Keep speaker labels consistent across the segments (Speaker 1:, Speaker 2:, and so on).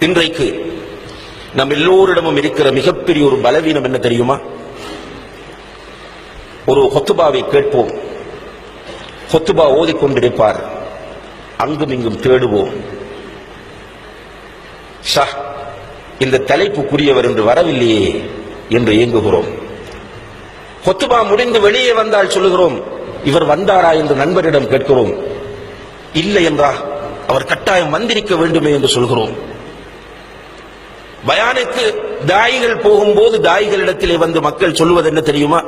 Speaker 1: இன்றைக்கு நம் எல்லோரிடமும் இருக்கிற மிகப்பெரிய ஒரு பலவீனம் என்ன தெரியுமா? ஒரு ஹொத்துபாவை கேட்போம். ஹொத்துபா ஓதிக்கொண்டிருப்பார். அங்கும் இங்கும் தேடுவோம். ஷா இந்த தலைப்புக்குரியவர் என்று வரவில்லையே என்று இயங்குகிறோம் கொத்துபா முடிந்து வெளியே வந்தால் சொல்லுகிறோம் இவர் வந்தாரா? என்று நண்பரிடம் கேட்கிறோம். இல்லை என்றா அவர் கட்டாயம் வந்திருக்க வேண்டுமே என்று சொல்கிறோம். பயானுக்கு தாயிகள் போகும்போது தாய்களிடத்திலே வந்து மக்கள் சொல்லுவது என்ன தெரியுமா?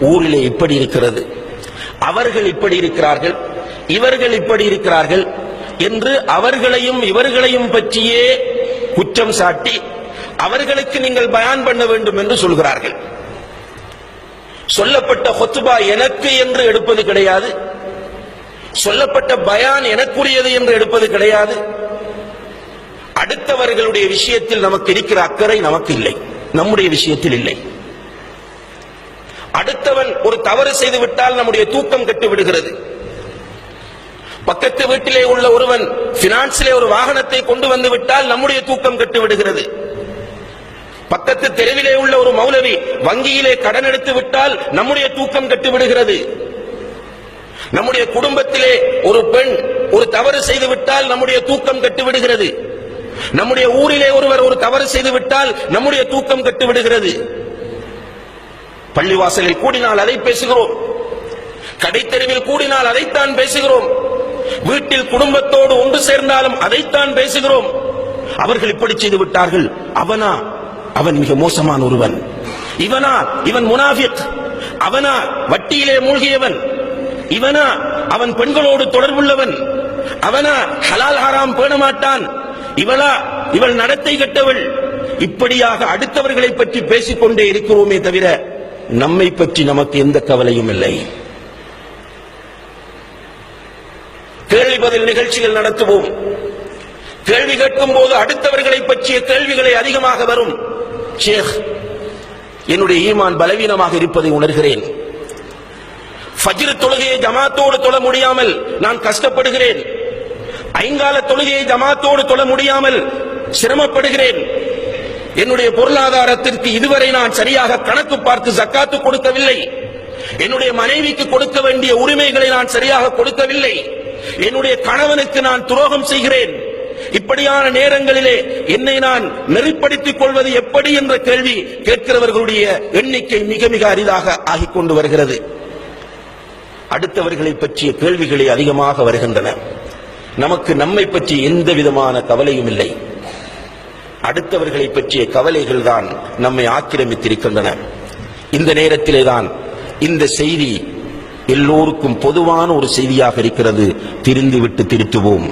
Speaker 1: ஊரிலே இப்படி இருக்கிறது. அவர்கள் இப்படி இருக்கிறார்கள். இவர்கள் இப்படி இருக்கிறார்கள் என்று அவர்களையும் இவர்களையும் பற்றியே குற்றம் சாட்டி அவர்களுக்கு நீங்கள் பயான் பண்ண வேண்டும் என்று சொல்கிறார்கள். சொல்லப்பட்ட ஹொத்துபா எனக்கு என்று எடுப்பது கிடையாது. சொல்லப்பட்ட பயான் எனக்குரியது என்று எடுப்பது கிடையாது. அடுத்தவர்களுடைய விஷயத்தில் நமக்கு இருக்கிற அக்கறை நமக்கு இல்லை. நம்முடைய விஷயத்தில் இல்லை. அடுத்தவன் ஒரு தவறு செய்து விட்டால் நம்முடைய தூக்கம் கெட்டு விடுகிறது. பக்கத்து வீட்டிலே உள்ள ஒருவன் பினான்ஸிலே ஒரு வாகனத்தை கொண்டு வந்து விட்டால் நம்முடைய தூக்கம் கெட்டு விடுகிறது. பக்கத்து தெருவிலே உள்ள ஒரு மௌலவி வங்கியிலே கடன் எடுத்து விட்டால் நம்முடைய தூக்கம் கெட்டு விடுகிறது. நம்முடைய குடும்பத்திலே ஒரு பெண் ஒரு தவறு செய்து விட்டால் நம்முடைய தூக்கம் கெட்டு விடுகிறது. நம்முடைய ஊரிலே ஒருவர் ஒரு தவறு செய்து விட்டால் நம்முடைய தூக்கம் கெட்டு விடுகிறது பள்ளிவாசலில் கூடினால் அதை பேசுகிறோம். கடைத்தெருவில் கூடினால் அதைத்தான் பேசுகிறோம். வீட்டில் குடும்பத்தோடு ஒன்று சேர்ந்தாலும் அதைத்தான் பேசுகிறோம். அவர்கள் இப்படி செய்து விட்டார்கள் அவனா? அவன் மிக மோசமான ஒருவன். இவனா? இவன் முனாஃபிக். அவனா? வட்டியிலே மூழ்கியவன். இவனா? அவன் பெண்களோடு தொடர்புள்ளவன். அவனா? ஹலால் ஹராம் பேண மாட்டான். இவளா இவள் நடத்தை கெட்டவள். இப்படியாக அடுத்தவர்களை பற்றி பேசிக்கொண்டே இருக்கிறோமே தவிர நம்மை பற்றி நமக்கு எந்த கவலையும் இல்லை. கேள்வி பதில் நிகழ்ச்சிகள் நடத்துவோம். கேள்வி கேட்கும் போது அடுத்தவர்களை பற்றிய கேள்விகளை அதிகமாக வரும். ஷேக் என்னுடைய ஈமான் பலவீனமாக இருப்பதை உணர்கிறேன். ஃபஜ்ரு தொழுகையை ஜமாத்தோடு தொழ முடியாமல் நான் கஷ்டப்படுகிறேன். ஐங்கால தொழுகையை ஜமாத்தோடு தொழ முடியாமல் சிரமப்படுகிறேன். என்னுடைய பொருளாதாரத்திற்கு இதுவரை நான் சரியாக கணக்கு பார்த்து ஜக்காத்து கொடுக்கவில்லை. என்னுடைய மனைவிக்கு கொடுக்க வேண்டிய உரிமைகளை நான் சரியாக கொடுக்கவில்லை. என்னுடைய கணவனுக்கு நான் துரோகம் செய்கிறேன். இப்படியான நேரங்களிலே என்னை நான் நெறிப்படுத்திக் கொள்வது எப்படி என்ற கேள்வி கேட்கிறவர்களுடைய எண்ணிக்கை மிக மிக அரிதாக ஆகிக் கொண்டு வருகிறது. அடுத்தவர்களை பற்றிய கேள்விகளே அதிகமாக வருகின்றன. நமக்கு நம்மை பற்றி எந்த விதமான கவலையும் இல்லை. அடுத்தவர்களை பற்றிய கவலைகள் தான் நம்மை ஆக்கிரமித்திருக்கின்றன. இந்த நேரத்திலே தான் இந்த செய்தி எல்லோருக்கும் பொதுவான ஒரு செய்தியாக இருக்கிறது. திரிந்துவிட்டு திருத்துவோம்.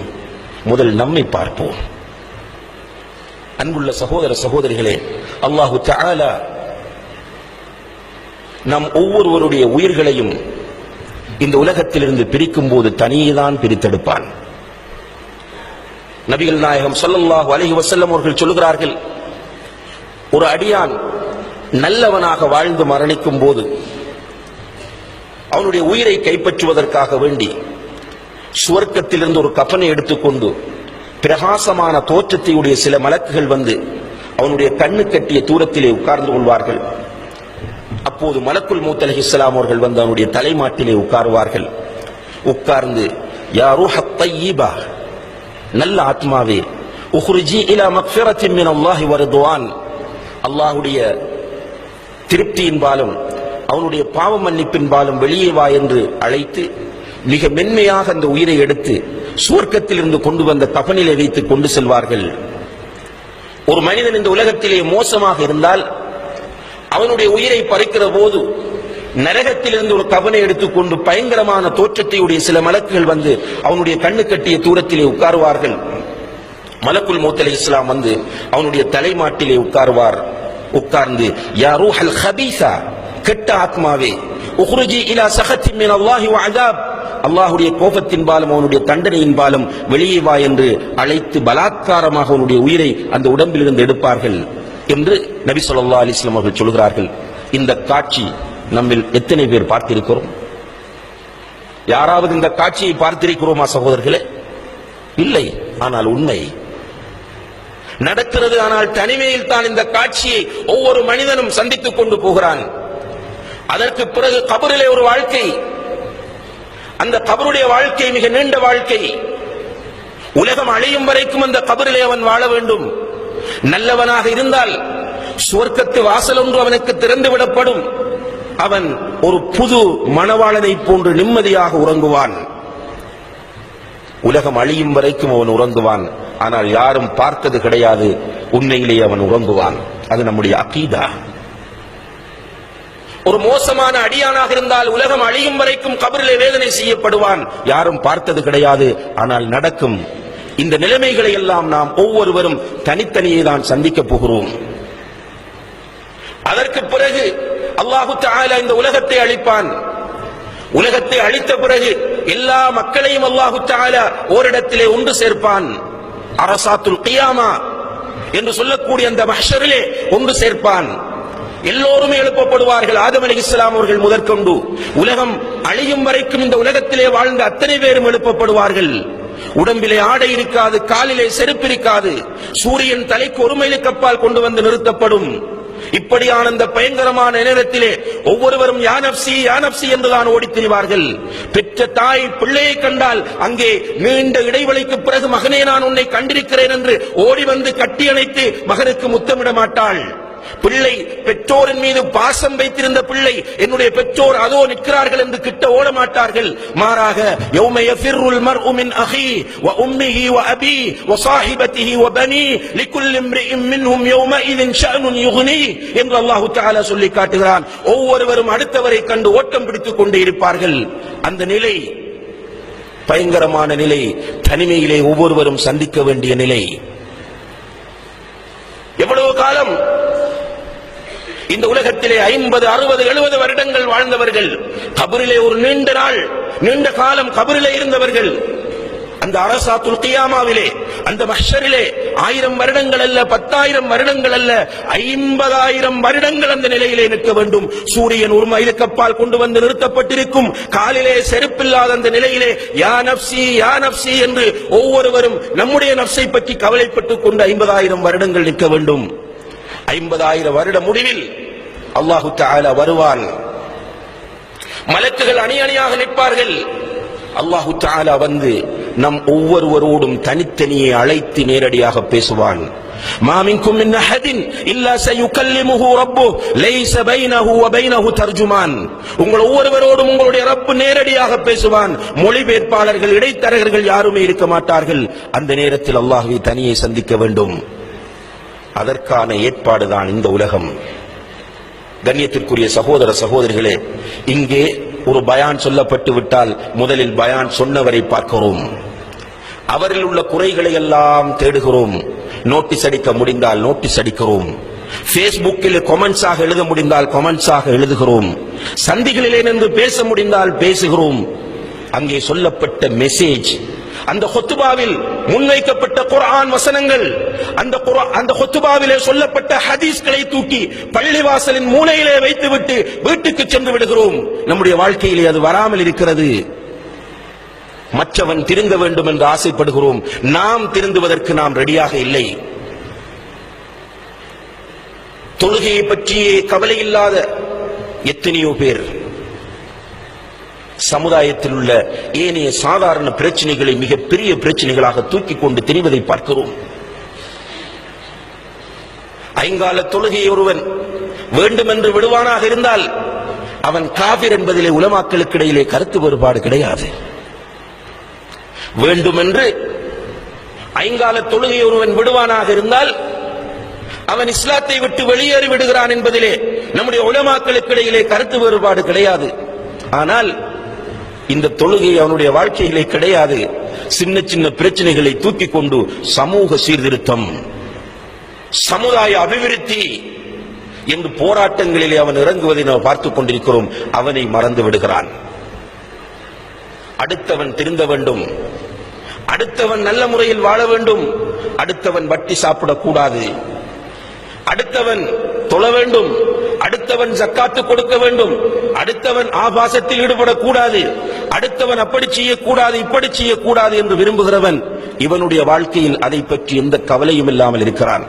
Speaker 1: முதல் நம்மை பார்ப்போம். அன்புள்ள சகோதர சகோதரிகளே அல்லாஹு தாலா நம் ஒவ்வொருவருடைய உயிர்களையும் இந்த உலகத்திலிருந்து பிரிக்கும் போது தனியேதான் பிரித்தெடுப்பான். நபிகள் நாயகம் சொல்லல்லாஹு அலஹி வசல்லம் அவர்கள் சொல்லுகிறார்கள் ஒரு அடியான் நல்லவனாக வாழ்ந்து மரணிக்கும் போது அவனுடைய உயிரை கைப்பற்றுவதற்காக வேண்டி சுவர்க்கத்திலிருந்து ஒரு கப்பனை எடுத்துக்கொண்டு பிரகாசமான தோற்றத்தையுடைய சில மலக்குகள் வந்து அவனுடைய கண்ணு கட்டிய தூரத்திலே உட்கார்ந்து கொள்வார்கள். அப்போது மலக்குல் மூத் இஸ்லாம் அவர்கள் வந்து அவனுடைய தலைமாட்டிலே உட்காருவார்கள். உட்கார்ந்து யாரோ ரூஹத் நல்ல ஆத்மாவே. உஹ்ரிஜி இலா மக்ஃபிரத்தின் மின் அல்லாஹி வருதுவான். அல்லாஹுடைய திருப்தியின்பாலும் அவனுடைய பாவ மன்னிப்பின்பாலும் வெளியே வா என்று அழைத்து மிக மென்மையாக அந்த உயிரை எடுத்து சுவர்க்கத்திலிருந்து கொண்டு வந்த தபனிலை வைத்து கொண்டு செல்வார்கள். ஒரு மனிதன் இந்த உலகத்திலே மோசமாக இருந்தால் அவனுடைய உயிரை பறிக்கிற போது நரகத்திலிருந்து ஒரு கவனை எடுத்துக்கொண்டு பயங்கரமான தோற்றத்தையுடைய சில மலக்குகள் வந்து அவனுடைய கண்ணு கட்டிய தூரத்திலே உட்காருவார்கள். மலக்குல் மௌத் இஸ்லாம் வந்து அவனுடைய தலைமாட்டிலே உட்காருவார். உட்கார்ந்து யாரோ ஹல் ஹபீசா கெட்ட ஆத்மாவே உஹ்ருஜி இலா சஹத்தி மின் அல்லாஹி வ அதாப் அல்லாஹ்வுடைய கோபத்தின் பாலும் அவனுடைய தண்டனையின் பாலும் வெளியே வா என்று அழைத்து பலாத்காரமாக அவனுடைய உயிரை அந்த உடம்பிலிருந்து எடுப்பார்கள் என்று நபி சொல்லா அலிஸ்லாம் அவர்கள் சொல்கிறார்கள். இந்த காட்சி நம்மில் எத்தனை பேர் பார்த்திருக்கிறோம்? யாராவது இந்த காட்சியை பார்த்திருக்கிறோமா சகோதரர்களே? இல்லை ஆனால் உண்மை. நடக்கிறது ஆனால் தனிமையில் தான் இந்த காட்சியை ஒவ்வொரு மனிதனும் சந்தித்துக் கொண்டு போகிறான். அதற்கு பிறகு கபரிலே ஒரு வாழ்க்கை. அந்த கபருடைய வாழ்க்கை மிக நீண்ட வாழ்க்கை. உலகம் அழியும் வரைக்கும் அந்த கபரிலே அவன் வாழ வேண்டும். நல்லவனாக இருந்தால் சுவர்க்கத்து வாசல் ஒன்று அவனுக்கு திறந்து விடப்படும். அவன் ஒரு புது மணவாளனை போன்று நிம்மதியாக உறங்குவான். உலகம் அழியும் வரைக்கும் அவன் உறங்குவான். ஆனால் யாரும் பார்த்தது கிடையாது. உண்மையிலேயே அவன் உறங்குவான். அது நம்முடைய அகீதா. ஒரு மோசமான அடியானாக இருந்தால் உலகம் அழியும் வரைக்கும் கபரிலே வேதனை செய்யப்படுவான். யாரும் பார்த்தது கிடையாது. ஆனால் நடக்கும். இந்த நிலைமைகளை எல்லாம் நாம் ஒவ்வொருவரும் தனித்தனியே தான் சந்திக்கப் போகிறோம். அதற்கு பிறகு அல்லாஹு தஆலா இந்த உலகத்தை அழிப்பான். உலகத்தை அழித்த பிறகு எல்லா மக்களையும் அல்லாஹு தஆலா ஓரிடத்திலே ஒன்று சேர்ப்பான். அரசாத்துல் கியாமா என்று சொல்லக்கூடிய அந்த மஹரிலே ஒன்று சேர்ப்பான். எல்லோருமே எழுப்பப்படுவார்கள். ஆதம் அலி இஸ்லாம் அவர்கள் முதற்கொண்டு உலகம் அழியும் வரைக்கும் இந்த உலகத்திலே வாழ்ந்த அத்தனை பேரும் எழுப்பப்படுவார்கள். உடம்பிலே ஆடை இருக்காது காலிலே செருப்பு இருக்காது சூரியன் தலைக்கு ஒரு மைலுக்கு அப்பால் கொண்டு வந்து நிறுத்தப்படும். இப்படியான அந்த பயங்கரமான நேரத்திலே ஒவ்வொருவரும் யானப்சி யானப்சி என்றுதான் ஓடி திரிவார்கள். பெற்ற தாய் பிள்ளையை கண்டால் அங்கே நீண்ட இடைவெளிக்கு பிறகு மகனே நான் உன்னை கண்டிருக்கிறேன் என்று ஓடி வந்து கட்டி அணைத்து மகனுக்கு முத்தமிட மாட்டாள். பிள்ளை பெற்றோரின் மீது பாசம் வைத்திருந்த பிள்ளை என்னுடைய பெற்றோர் அதோ நிற்கிறார்கள் என்று கிட்ட ஓட மாட்டார்கள் மாறாக யௌம யஃபிர்ருல் மர்உ மின் அஹி வ உம்மிஹி வ அபி வ வ பனி இம்ரிஇம் மின்ஹும் ஷஅனுன் யுக்னி என்று அல்லாஹ் தஆலா சொல்லி காட்டுகிறான். ஒவ்வொருவரும் அடுத்தவரை கண்டு ஓட்டம் பிடித்துக் கொண்டே இருப்பார்கள். அந்த நிலை பயங்கரமான நிலை. தனிமையிலே ஒவ்வொருவரும் சந்திக்க வேண்டிய நிலை எவ்வளவு காலம் இந்த உலகத்திலே ஐம்பது அறுபது எழுபது வருடங்கள் வாழ்ந்தவர்கள் கபரிலே ஒரு நீண்ட நாள் நீண்ட காலம் கபரிலே இருந்தவர்கள் அந்த அரசாத்துல் கியாமாவிலே அந்த மஷரிலே ஆயிரம் வருடங்கள் அல்ல பத்தாயிரம் வருடங்கள் அல்ல ஐம்பதாயிரம் வருடங்கள் அந்த நிலையிலே நிற்க வேண்டும். சூரியன் ஒரு மைலுக்கு அப்பால் கொண்டு வந்து நிறுத்தப்பட்டிருக்கும். காலிலே செருப்பில்லாத அந்த நிலையிலே யா நப்சி யா நப்சி என்று ஒவ்வொருவரும் நம்முடைய நப்சை பற்றி கவலைப்பட்டுக் கொண்டு ஐம்பதாயிரம் வருடங்கள் நிற்க வேண்டும். ஐம்பதாயிரம் வருட முடிவில் அல்லாஹு தாலா வருவான். மலக்குகள் அணி அணியாக நிற்பார்கள். அல்லாஹு தாலா வந்து நம் ஒவ்வொருவரோடும் தனித்தனியே அழைத்து நேரடியாக பேசுவான். மாமின்கும் மின் ஹதின் இல்லா சயுகல்லிமுஹு ரப்பு. லைஸ பைனஹு வ பைனஹு தர்ஜுமான். உங்கள் ஒவ்வொருவரோடும் உங்களுடைய ரப்பு நேரடியாக பேசுவான். மொழிபெயர்ப்பாளர்கள் இடைத்தரகர்கள் யாருமே இருக்க மாட்டார்கள். அந்த நேரத்தில் அல்லாஹ்வை தனியை சந்திக்க வேண்டும். அதற்கான ஏற்பாடுதான் இந்த உலகம். கண்ணியத்திற்குரிய சகோதர சகோதரிகளே இங்கே ஒரு பயான் சொல்லப்பட்டு விட்டால் முதலில் பயான் சொன்னவரை பார்க்கிறோம். அவரில் உள்ள குறைகளை எல்லாம் தேடுகிறோம். நோட்டீஸ் அடிக்க முடிந்தால் நோட்டீஸ் அடிக்கிறோம். பேஸ்புக்கில் கொமெண்ட்ஸாக எழுத முடிந்தால் கொமெண்ட்ஸாக எழுதுகிறோம். சந்திகளிலே நின்று பேச முடிந்தால் பேசுகிறோம். அங்கே சொல்லப்பட்ட மெசேஜ் அந்த ஹொத்துபாவில் முன்வைக்கப்பட்ட குர்ஆன் வசனங்கள் அந்த அந்த ஹொத்துபாவிலே சொல்லப்பட்ட ஹதீஸ்களை தூக்கி பள்ளிவாசலின் மூலையிலே வைத்துவிட்டு வீட்டுக்கு சென்று விடுகிறோம். நம்முடைய வாழ்க்கையிலே அது வராமல் இருக்கிறது. மற்றவன் திருந்த வேண்டும் என்று ஆசைப்படுகிறோம். நாம் திருந்துவதற்கு நாம் ரெடியாக இல்லை. தொழுகையை பற்றியே கவலை இல்லாத எத்தனையோ பேர் சமுதாயத்தில் உள்ள ஏனைய சாதாரண பிரச்சனைகளை மிகப்பெரிய பிரச்சனைகளாக தூக்கி கொண்டு தெரிவதை பார்க்கிறோம். ஐங்கால தொழுகை ஒருவன் வேண்டுமென்று விடுவானாக இருந்தால் அவன் காபிர் என்பதிலே உலமாக்களுக்கு இடையிலே கருத்து வேறுபாடு கிடையாது. வேண்டுமென்று ஐங்கால தொழுகை ஒருவன் விடுவானாக இருந்தால் அவன் இஸ்லாத்தை விட்டு வெளியேறி விடுகிறான் என்பதிலே நம்முடைய உலமாக்களுக்கு இடையிலே கருத்து வேறுபாடு கிடையாது. ஆனால் இந்த தொழுகை அவனுடைய வாழ்க்கையிலே கிடையாது. சின்ன சின்ன பிரச்சனைகளை தூக்கி கொண்டு சமூக சீர்திருத்தம் சமுதாய அபிவிருத்தி என்று போராட்டங்களிலே அவன் இறங்குவதை நாம் பார்த்துக் கொண்டிருக்கிறோம். அவனை மறந்து விடுகிறான். அடுத்தவன் திருந்த வேண்டும். அடுத்தவன் நல்ல முறையில் வாழ வேண்டும். அடுத்தவன் வட்டி சாப்பிடக்கூடாது. அடுத்தவன் தொழ வேண்டும். அடுத்தவன் ஜக்காத்து கொடுக்க வேண்டும். அடுத்தவன் ஆபாசத்தில் ஈடுபடக்கூடாது. அடுத்தவன் அப்படி செய்யக்கூடாது இப்படி செய்யக்கூடாது என்று விரும்புகிறவன் இவனுடைய வாழ்க்கையில் அதை பற்றி எந்த கவலையும் இல்லாமல் இருக்கிறான்.